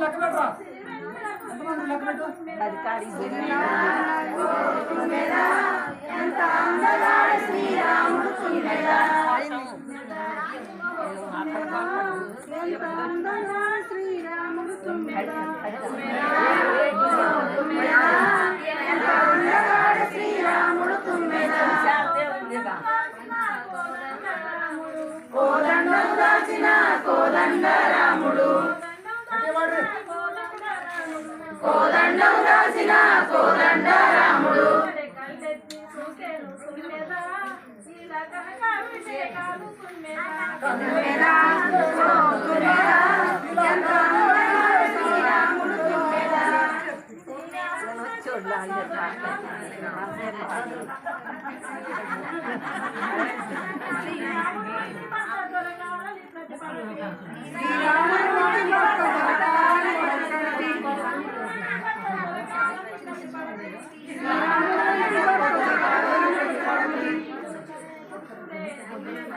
లెక్క పెట్టరా? ఎంతమంది లెక్క పెట్టు గట్టిగా కోదండం రాసిన కోదండ రాముడు చూడాలి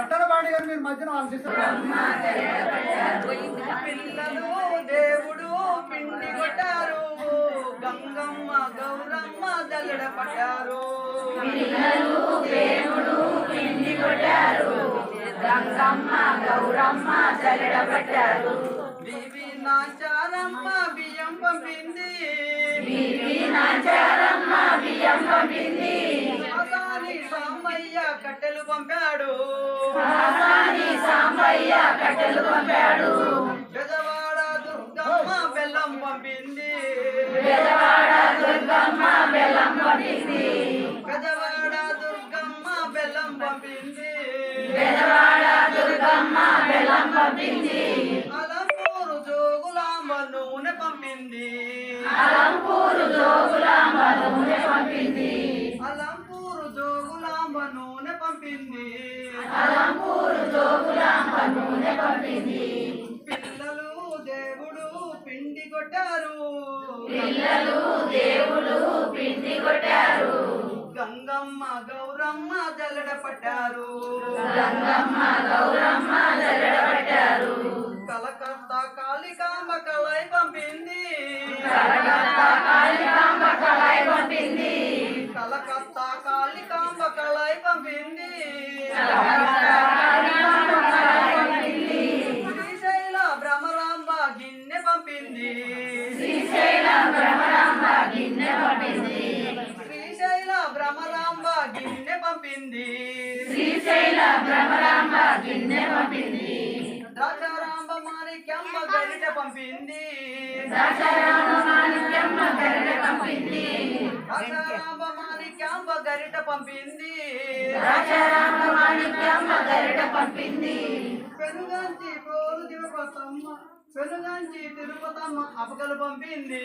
ఎట్టన బాండీ గారు మీరు మధ్యన పిల్లలు దేవుడు పిండి. కొట్టారు గంగమ్మ గౌరమ్మ జల్లడ పట్టారు బీబీ నాచారమ్మ బియ్యం పంపింది అసాని సాంబయ్య కట్టెలు పంపాడు దుర్గమ్మ బెల్లం పంపింది. గజవాడ దుర్గమ్మ బెల్లం పంపింది. అలంపూరు జోగులాంబ నూనె పంపింది. అలంపూరు జోగులాంబ నూనె పంపింది. పిల్లలు దేవుడు పిండి కొట్టారు. గంగమ్మ గౌరమ్మ జల్లడ పట్టారు. కలకత్తా కాళికాంబ కళాయి పంపింది. కలకత్తా కాళికాంబ కళాయి పంపింది. శ్రీశైల గిన్నె పంపింది. ద్రాక్షారాంబ మాణిక్యంబ గరిట పంపింది. ద్రాక్షారాంబ మాణిక్యంబ గరిట పంపింది. పెనుగంచి పోలు తిరుపతమ్మ పెనుగంచి తిరుపతమ్మ అపకలు పంపింది.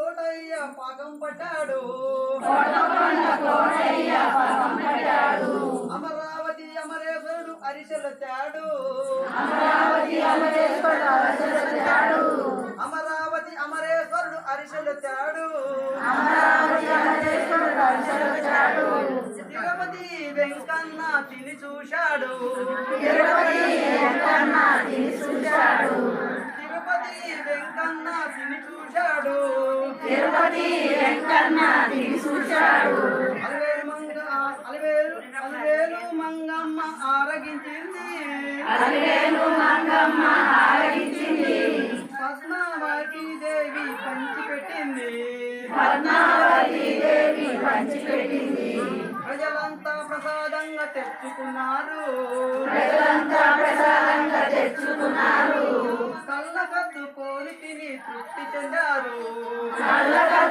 కోటయ్య పాకం పట్టాడు. అమరావతి అమరేశ్వరుడు తాడు. అమరావతి అమరేశ్వరుడు తాడు. తిరుపతి వెంకన్న తిని చూశాడు. తిరుపతి వెంకన్న తీసుకొచ్చాడు మంగమ్మ ఆరగించింది. మంగమ్మ ఆరగించింది. పద్మావతి దేవి పంచిపెట్టింది. ప్రజలంతా ప్రసాదంగా తెచ్చుకున్నారు. ప్రజలంతా ప్రసాదంగా తెచ్చుకున్నారు. కళ్ళకద్దు పోలి తిని తృప్తి చెందారు.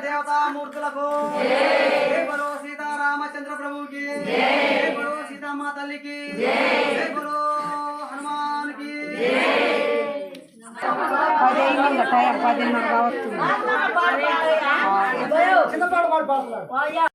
బలో సకల దేవతామూర్తులకు జై బలో సీతారామచంద్ర ప్రభుకి జై బలో సీతమ్మ తల్లికి జై బలో హనుమాన్కి చిన్న పాట పాడు పాడుతున్నాడు